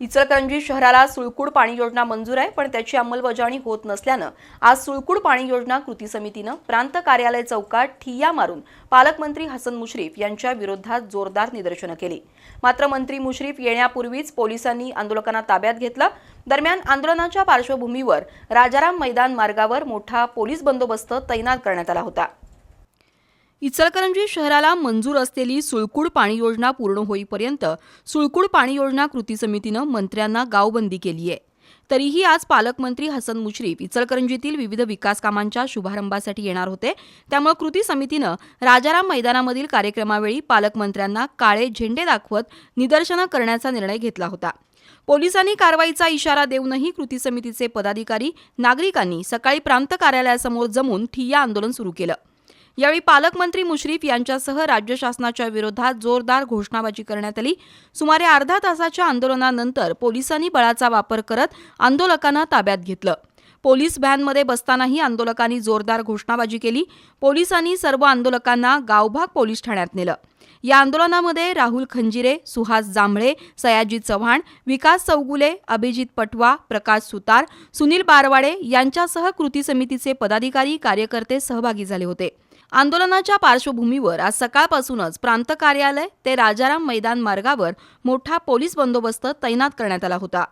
इचलकरंजी शहराला सुळकूड पाणी योजना मंजूर आहे पण त्याची अंमलबजावणी होत नसल्यानं आज सुळकूड पाणी योजना कृती समितीनं प्रांत कार्यालय चौकात ठिय्या मारून पालकमंत्री हसन मुश्रीफ यांच्या विरोधात जोरदार निदर्शनं केली. मात्र मंत्री मुश्रीफ येण्यापूर्वीच पोलिसांनी आंदोलकांना ताब्यात घेतलं. दरम्यान आंदोलनाच्या पार्श्वभूमीवर राजाराम मैदान मार्गावर मोठा पोलीस बंदोबस्त तैनात करण्यात आला होता. इचलकरंजी शहराला मंजूर असलेली सुळकूड पाणी योजना पूर्ण होईपर्यंत सुळकूड पाणी योजना कृती समितीनं मंत्र्यांना गावबंदी केली आहे. तरीही आज पालकमंत्री हसन मुश्रीफ इचलकरंजीतील विविध विकास कामांच्या शुभारंभासाठी येणार होते. त्यामुळे कृती समितीनं राजाराम मैदानामधील कार्यक्रमावेळी पालकमंत्र्यांना काळे झेंडे दाखवत निदर्शनं करण्याचा निर्णय घेतला होता. पोलिसांनी कारवाईचा इशारा देऊनही कृती समितीचे पदाधिकारी नागरिकांनी सकाळी प्रांत कार्यालयासमोर जमून ठिय्या आंदोलन सुरू केलं. यावेळी पालकमंत्री मुश्रीफ यांच्यासह राज्य शासनाच्या विरोधात जोरदार घोषणाबाजी करण्यात आली. सुमारे अर्धा तासाच्या आंदोलनानंतर पोलिसांनी बळाचा वापर करत आंदोलकांना ताब्यात घेतलं. पोलीस व्हॅनमध्ये बसतानाही आंदोलकांनी जोरदार घोषणाबाजी केली. पोलिसांनी सर्व आंदोलकांना गावभाग पोलीस ठाण्यात नेलं. या आंदोलनामध्ये राहुल खंजिरे सुहास जांभळे सयाजी चव्हाण विकास चौगुले अभिजित पटवा प्रकाश सुतार सुनील बारवाडे यांच्यासह कृती समितीचे पदाधिकारी कार्यकर्ते सहभागी झाले होते. आंदोलनाच्या पार्श्वभूमीवर आज सकाळपासूनच प्रांत कार्यालय ते राजाराम मैदान मार्गावर मोठा पोलीस बंदोबस्त तैनात करण्यात आला होता.